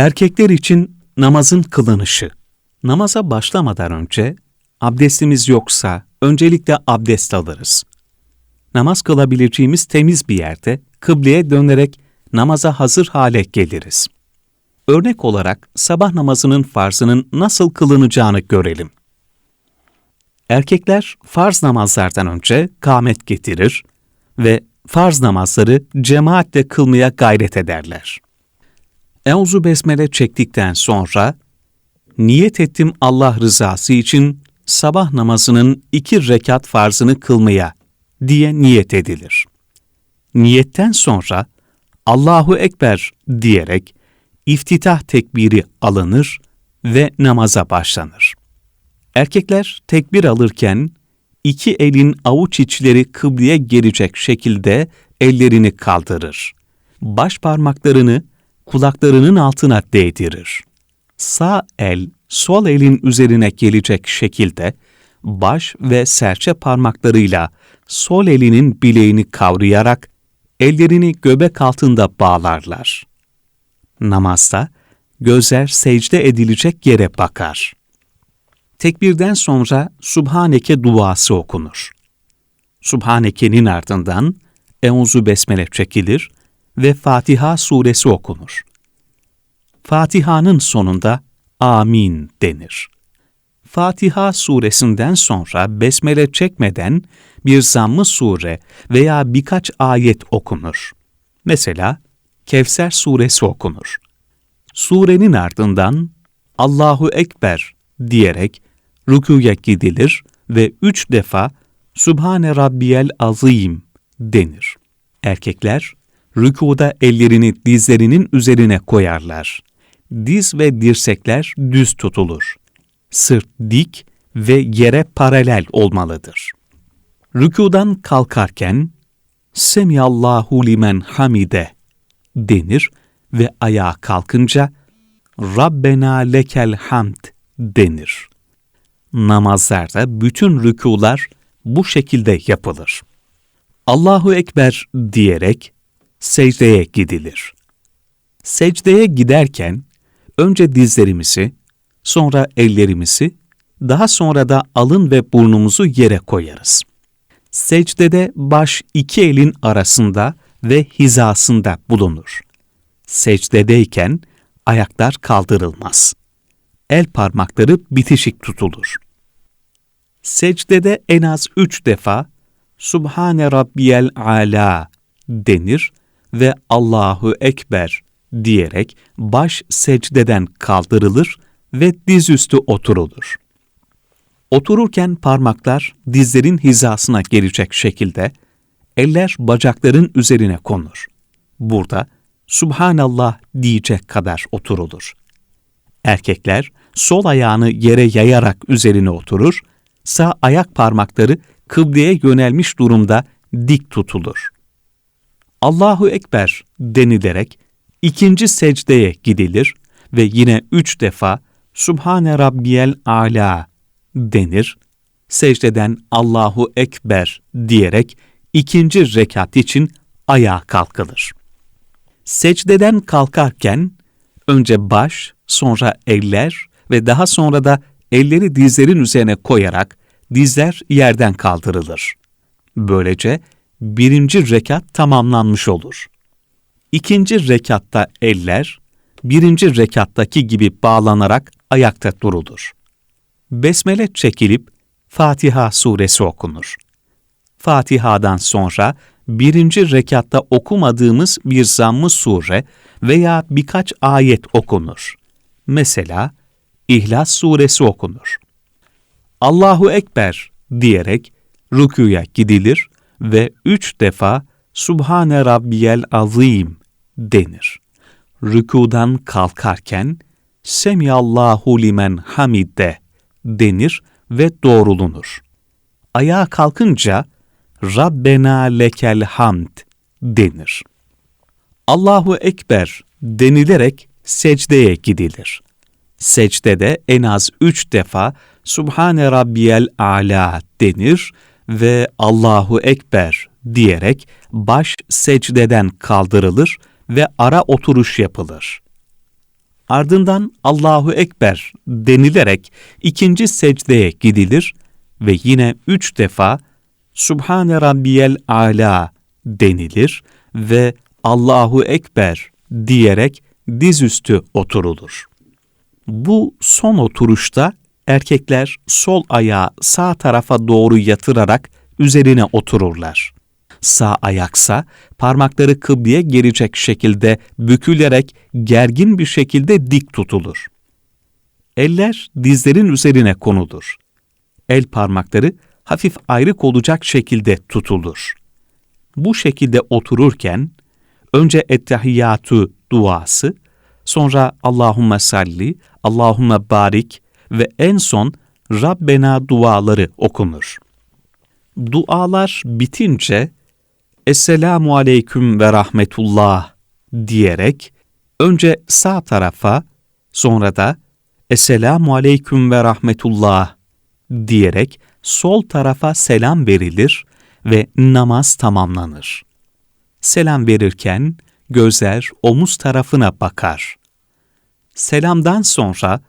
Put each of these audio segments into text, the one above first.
Erkekler için namazın kılınışı. Namaza başlamadan önce abdestimiz yoksa öncelikle abdest alırız. Namaz kılabileceğimiz temiz bir yerde kıbleye dönerek namaza hazır hale geliriz. Örnek olarak sabah namazının farzının nasıl kılınacağını görelim. Erkekler farz namazlardan önce kâmet getirir ve farz namazları cemaatle kılmaya gayret ederler. Euzu besmele çektikten sonra niyet ettim Allah rızası için sabah namazının iki rekat farzını kılmaya diye niyet edilir. Niyetten sonra Allahu Ekber diyerek iftitah tekbiri alınır ve namaza başlanır. Erkekler tekbir alırken iki elin avuç içleri kıbleye gelecek şekilde ellerini kaldırır. Baş parmaklarını kulaklarının altına değdirir. Sağ el sol elin üzerine gelecek şekilde baş ve serçe parmaklarıyla sol elinin bileğini kavrayarak ellerini göbek altında bağlarlar. Namazda gözler secde edilecek yere bakar. Tekbirden sonra Subhaneke duası okunur. Subhaneke'nin ardından Euzu Besmele çekilir ve Fatiha suresi okunur. Fatiha'nın sonunda Amin denir. Fatiha suresinden sonra besmele çekmeden bir zammı sure veya birkaç ayet okunur. Mesela Kevser suresi okunur. Surenin ardından Allahu Ekber diyerek rükuya gidilir ve üç defa Subhane Rabbiyel Azim denir. Erkekler rükuda ellerini dizlerinin üzerine koyarlar. Diz ve dirsekler düz tutulur. Sırt dik ve yere paralel olmalıdır. Rükudan kalkarken Semiyallahu limen hamide denir ve ayağa kalkınca Rabbena lekel hamd denir. Namazlarda bütün rükular bu şekilde yapılır. Allahu Ekber diyerek secdeye gidilir. Secdeye giderken önce dizlerimizi, sonra ellerimizi, daha sonra da alın ve burnumuzu yere koyarız. Secdede baş iki elin arasında ve hizasında bulunur. Secdedeyken ayaklar kaldırılmaz. El parmakları bitişik tutulur. Secdede en az üç defa Subhane Rabbiyel Ala denir ve Allahu Ekber diyerek baş secdeden kaldırılır ve dizüstü oturulur. Otururken parmaklar dizlerin hizasına gelecek şekilde eller bacakların üzerine konur. Burada Subhanallah diyecek kadar oturulur. Erkekler sol ayağını yere yayarak üzerine oturur, sağ ayak parmakları kıbleye yönelmiş durumda dik tutulur. Allahu Ekber denilerek ikinci secdeye gidilir ve yine üç defa Subhane Rabbiyel Ala denir. Secdeden Allahu Ekber diyerek ikinci rekat için ayağa kalkılır. Secdeden kalkarken önce baş, sonra eller ve daha sonra da elleri dizlerin üzerine koyarak dizler yerden kaldırılır. Böylece birinci rekat tamamlanmış olur. İkinci rekatta eller, birinci rekattaki gibi bağlanarak ayakta durulur. Besmele çekilip Fatiha suresi okunur. Fatiha'dan sonra birinci rekatta okumadığımız bir zammı sure veya birkaç ayet okunur. Mesela İhlas suresi okunur. Allahu Ekber diyerek rükuya gidilir ve üç defa Subhane Rabbiyel Azim denir. Rükudan kalkarken Semiyallahu limen hamide denir ve doğrulunur. Ayağa kalkınca Rabbena lekel hamd denir. Allahu Ekber denilerek secdeye gidilir. Secdede en az üç defa Subhane Rabbiyel Ala denir ve Allahu Ekber diyerek baş secdeden kaldırılır ve ara oturuş yapılır. Ardından Allahu Ekber denilerek ikinci secdeye gidilir ve yine üç defa Subhane Rabbiyel Ala denilir ve Allahu Ekber diyerek dizüstü oturulur. Bu son oturuşta erkekler sol ayağı sağ tarafa doğru yatırarak üzerine otururlar. Sağ ayaksa parmakları kıbleye gelecek şekilde bükülerek gergin bir şekilde dik tutulur. Eller dizlerin üzerine konulur. El parmakları hafif ayrık olacak şekilde tutulur. Bu şekilde otururken önce ettehiyyatü duası, sonra Allahümme salli, Allahümme barik ve en son Rabbena duaları okunur. Dualar bitince Esselamu aleyküm ve rahmetullah diyerek önce sağ tarafa sonra da Esselamu aleyküm ve rahmetullah diyerek sol tarafa selam verilir ve namaz tamamlanır. Selam verirken gözler omuz tarafına bakar. Selamdan sonra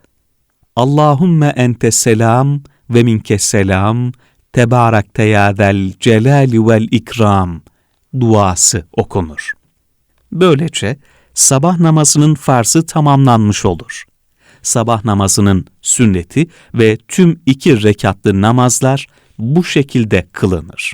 Allahümme ente selam ve minke selam tebarakte ya zel celali vel ikram duası okunur. Böylece sabah namazının farzı tamamlanmış olur. Sabah namazının sünneti ve tüm iki rekatlı namazlar bu şekilde kılınır.